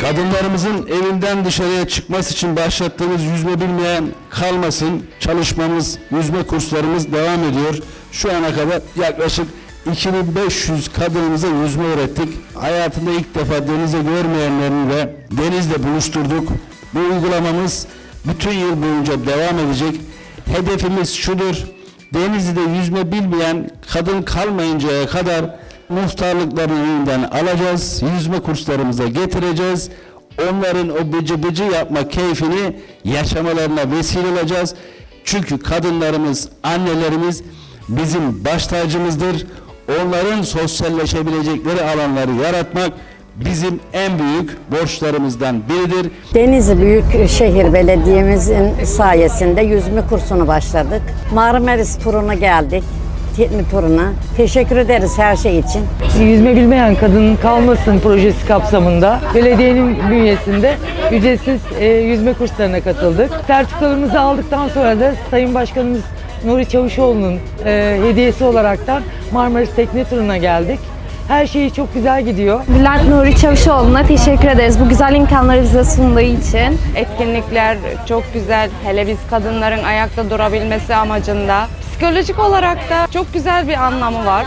Kadınlarımızın evinden dışarıya çıkması için başlattığımız yüzme bilmeyen kalmasın. Çalışmamız, yüzme kurslarımız devam ediyor. Şu ana kadar yaklaşık 2500 kadınımıza yüzme öğrettik. Hayatında ilk defa denize görmeyenlerini de denizle buluşturduk. Bu uygulamamız bütün yıl boyunca devam edecek. Hedefimiz şudur. Denizli'de yüzme bilmeyen kadın kalmayıncaya kadar muhtarlıklarını elinden alacağız. Yüzme kurslarımıza getireceğiz. Onların o bıcı bıcı yapma keyfini yaşamalarına vesile olacağız. Çünkü kadınlarımız, annelerimiz bizim baş tacımızdır. Onların sosyalleşebilecekleri alanları yaratmak bizim en büyük borçlarımızdan biridir. Denizli Büyükşehir Belediye'mizin sayesinde yüzme kursunu başladık. Marmaris turuna geldik. Tekne turuna. Teşekkür ederiz her şey için. Yüzme bilmeyen kadın kalmasın projesi kapsamında belediyenin bünyesinde ücretsiz e, yüzme kurslarına katıldık. Sertifikalarımızı aldıktan sonra da Sayın Başkanımız Nuri Çavuşoğlu'nun e, hediyesi olaraktan Marmaris Tekne Turu'na geldik. Her şey çok güzel gidiyor. Bülent Nuri Çavuşoğlu'na teşekkür ederiz bu güzel imkanları bize sunduğu için. etkinlikler çok güzel. Hele biz kadınların ayakta durabilmesi amacında. Psikolojik olarak da çok güzel bir anlamı var.